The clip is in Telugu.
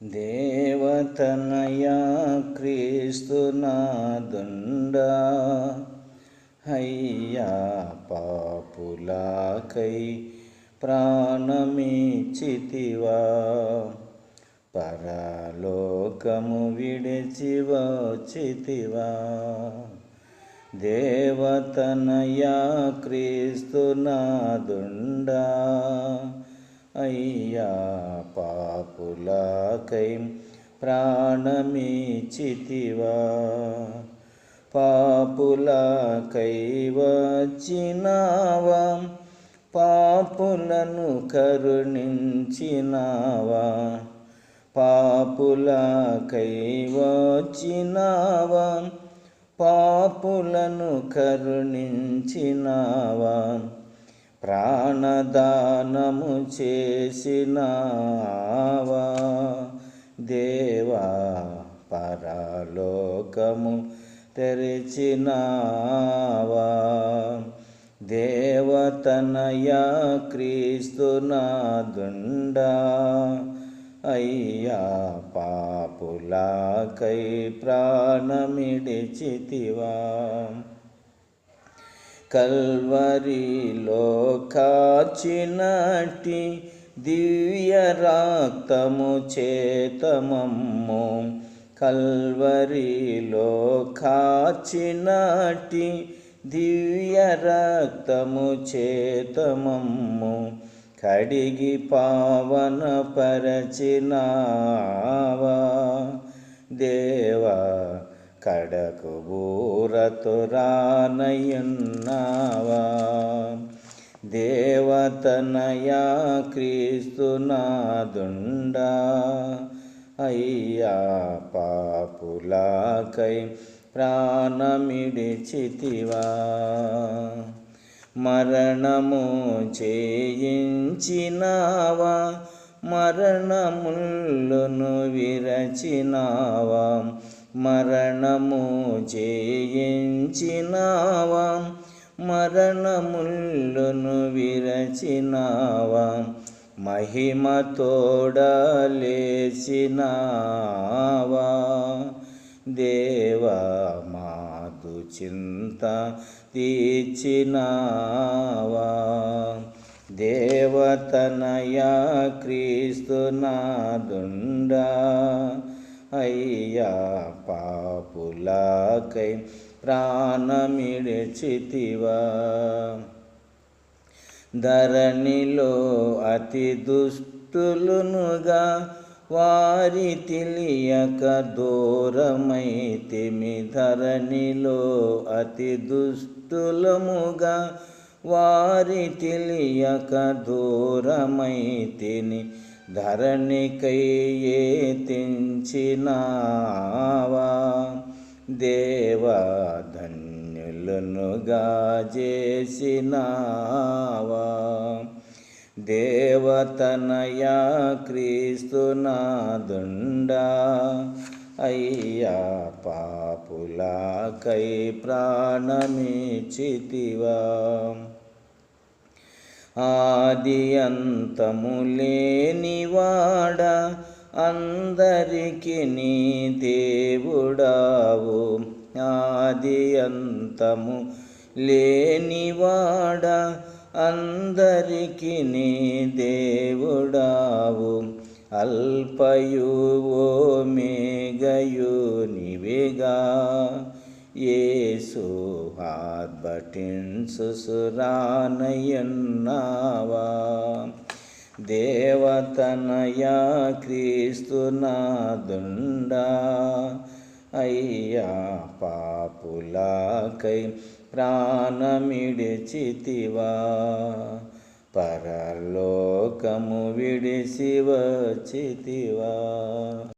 దేవతనయా క్రీస్తునాదుండా అయ్యా పాపులాకై ప్రాణమిచితివా పరలోకము విడిచి వచ్చితివా దేవతనయా క్రీస్తునాదుండా అయ్యా పాపులాకై ప్రాణమిచితివా. పాపులాకై వచ్చినావా. పాపులను కరుణించినావా. పాపులాకై వచ్చినావా. పాపులను కరుణించినావా. ప్రాణదానము చేసినావా? దేవా పరలోకము తెరిచినావా? దేవతనయా క్రీస్తునాదుండా అయ్యా పాపులాకై ప్రాణమిడిచితివా? కల్వరిలో కాచినటి దివ్య రాక్తము చేతమమ్ము. కల్వరిలో కాచినటి దివ్య రక్తము చేతమమ్ము. కడిగి పావన పరచినావా దేవా కడకు బూరతురానయున్నావా దేవతనయా క్రీస్తునాదుండా అయ్యా పాపులాకై ప్రాణమిడిచితివా. మరణము చేయించినావా? మరణములను విరచినావా. మరణము చేయించినావా మరణములను విరచినావా. మహిమతోడలేచినావా దేవా మాతు చింత తీర్చినావా. దేవతనయ క్రీస్తునాదుండ అయ్యా పాపులాకై ప్రాణమిడిచితివా. ధరణిలో అతి దుష్టులునుగా వారి తెలియక దూరమైతిమి. ధరణిలో అతి దుష్టులముగా వారి తెలియక దూరమైతిని ధరణికై ఏ తెంచినావా దేవా ధన్యులనుగా చేసినావా దేవతనయా క్రీస్తునాదుండా అయ్యా పాపులాకై ప్రాణమిచితివా. ఆది అంతము లేనివాడ అందరికి నీ దేవుడావు. ఆది అంతము లేనివాడ అందరికి నీ దేవుడావు. అల్పయు ఓ మేఘయు నివేగా. యేసు ఆర్బటిన్సు సురానయన్నావా దేవతనయా క్రీస్తునాదుండా అయ్యా పాపులాకై ప్రాణమిడిచితివా. పరలోకము విడిసి వచ్చితివా.